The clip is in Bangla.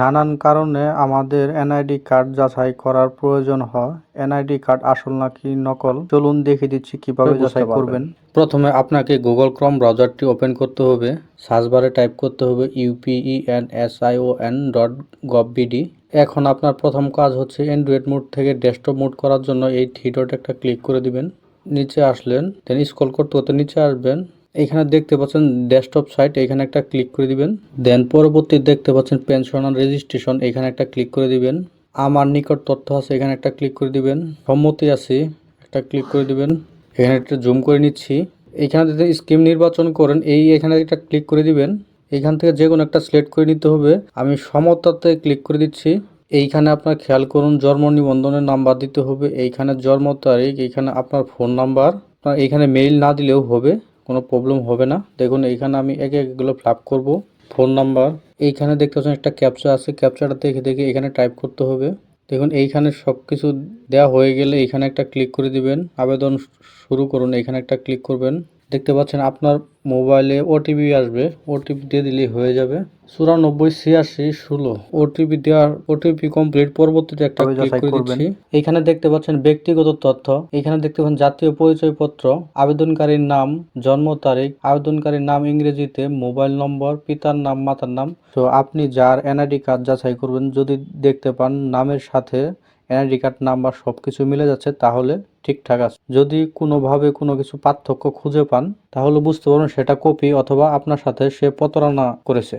নানান কারণে আমাদের এনআইডি কার্ড যাচাই করার প্রয়োজন হয়। এনআইডি কার্ড আসল নাকি নকল? চলুন দেখে দিচ্ছি কীভাবে যাচাই করবেন। প্রথমে আপনাকে গুগল ক্রম ব্রাউজারটি ওপেন করতে হবে। সার্চ বারে টাইপ করতে হবে U P E N S I O N dot gov BD এখন আপনার প্রথম কাজ হচ্ছে অ্যান্ড্রয়েড মোড থেকে ডেস্কটপ মোড করার জন্য এই থ্রি ডট একটা ক্লিক করে দিবেন। নিচে আসলেন দেন স্ক্রল করতে করতে নিচে আসবেন। এখানে দেখতে পাচ্ছেন ডেস্কটপ সাইট এখানে একটা ক্লিক করে দিবেন। দেন পরবর্তী দেখতে পাচ্ছেন পেনশনাল রেজিস্ট্রেশন এখানে একটা ক্লিক করে দিবেন। আমার নিকট তথ্য আছে, এখানে একটা ক্লিক করে দিবেন। সম্মতি আছে, একটা ক্লিক করে দিবেন। এখানে একটা জুম করে নিচ্ছি। এখানে যদি স্কিম নির্বাচন করেন, এই এখানে একটা ক্লিক করে দিবেন। এখান থেকে যে কোনো একটা সিলেক্ট করে নিতে হবে। আমি সমতাতে ক্লিক করে দিচ্ছি। এইখানে আপনার খেয়াল করুন, জন্ম নিবন্ধনের নাম্বার দিতে হবে। এইখানে জন্ম তারিখ এইখানে আপনার ফোন নাম্বার এইখানে মেইল না দিলেও হবে। কোনো প্রবলেম হবে না। দেখুন, এইখানে আমি একে এগুলো ফ্লাপ করব। ফোন নাম্বার এইখানে দেখতে পাচ্ছেন একটা ক্যাপচা আছে। ক্যাপচাটা দেখে দেখে এখানে টাইপ করতে হবে। দেখুন, এইখানে সব কিছু দেওয়া হয়ে গেলে এখানে একটা ক্লিক করে দিবেন। আবেদন শুরু করুন এখানে একটা ক্লিক করবেন। দেখতে পাচ্ছেন আপনার মোবাইলে ওটিপি আসবে। ওটিপি দিয়ে দিলেই হয়ে যাবে। চুরানব্বই ছিয়াশি ষোলো। ওটিপি দেওয়ার ওটিপি কমপ্লিট পরবর্তীতে একটা ক্লিক করে দিচ্ছি। এখানে দেখতে পাচ্ছেন ব্যক্তিগত তথ্য। এখানে দেখতে পাচ্ছেন জাতীয় পরিচয়পত্র আবেদনকারীর নাম জন্ম তারিখ আবেদনকারীর নাম ইংরেজিতে মোবাইল নম্বর পিতার নাম মাতার নাম। তো আপনি যার এনআইডি কার্ড যাচাই করবেন যদি দেখতে পান নামের সাথে এনআইডি কার্ড নাম্বার সব কিছু মিলে যাচ্ছে, তাহলে ঠিকঠাক আছে। যদি কোনোভাবে কোনো কিছু পার্থক্য খুঁজে পান, তাহলে বুঝতে পারবেন সেটা কপি অথবা আপনার সাথে সে প্রতারণা করেছে।